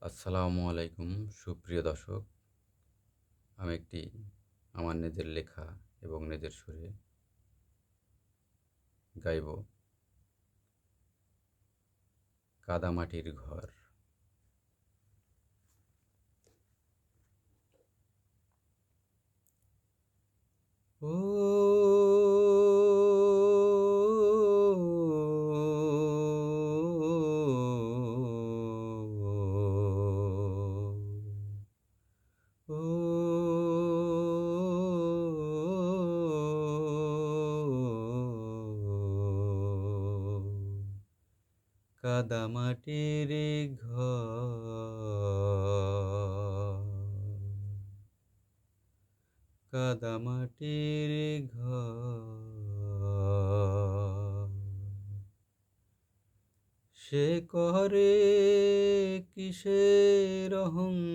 আসসালামু আলাইকুম, সুপ্রিয় দর্শক। আমি একটি আমার নিজের লেখা এবং নিজের সুরে গাইব। কাদামাটির ঘর। ও কাদামাটির ঘর। কাদামাটির ঘর। সে করে কিসের অহংকার?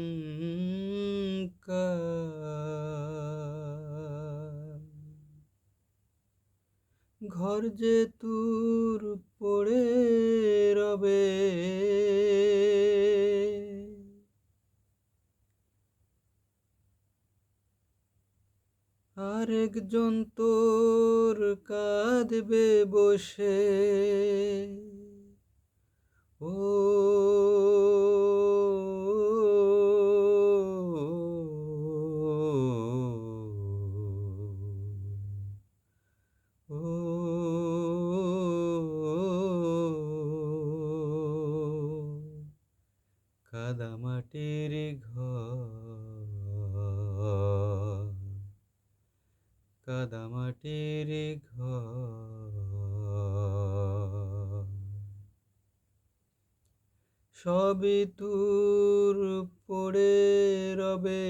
ঘর যে তুর পড়ে আরেকজন তোর কাঁদবে বসে। ও ও কাদামাটির ঘর। সবই তুর পড়ে রবে।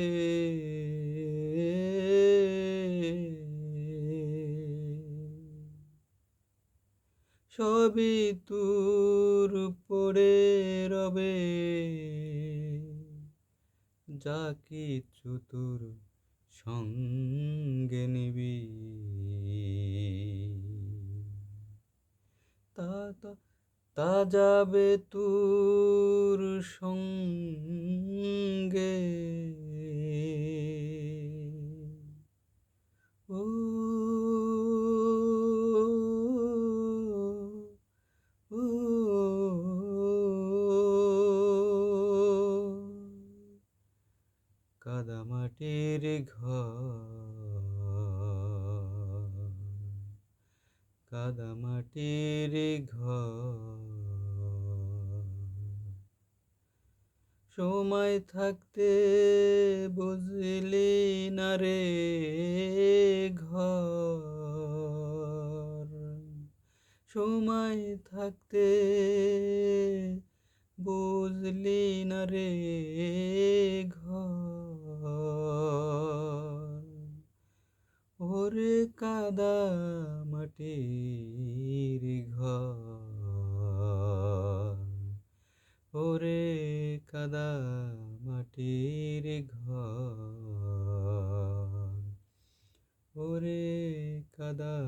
সবই তুর পড়ে রবে। যা কিছু তোর সঙ্গে নিবি। তা যাবে তোর সঙ্গে। কাদামাটির ঘর। কাদামাটির ঘর। সময় থাকতে বুঝলি না রে ঘর। সময় থাকতে বুঝলি না রে ঘর। কাদা মাটির ঘর। ওরে কাদা মাটির ঘর। ওরে কাদা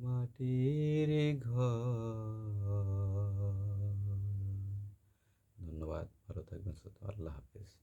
মাটির ঘর। ধন্যবাদ, ভালো থাকবেন আল্লাহ হাফেজ।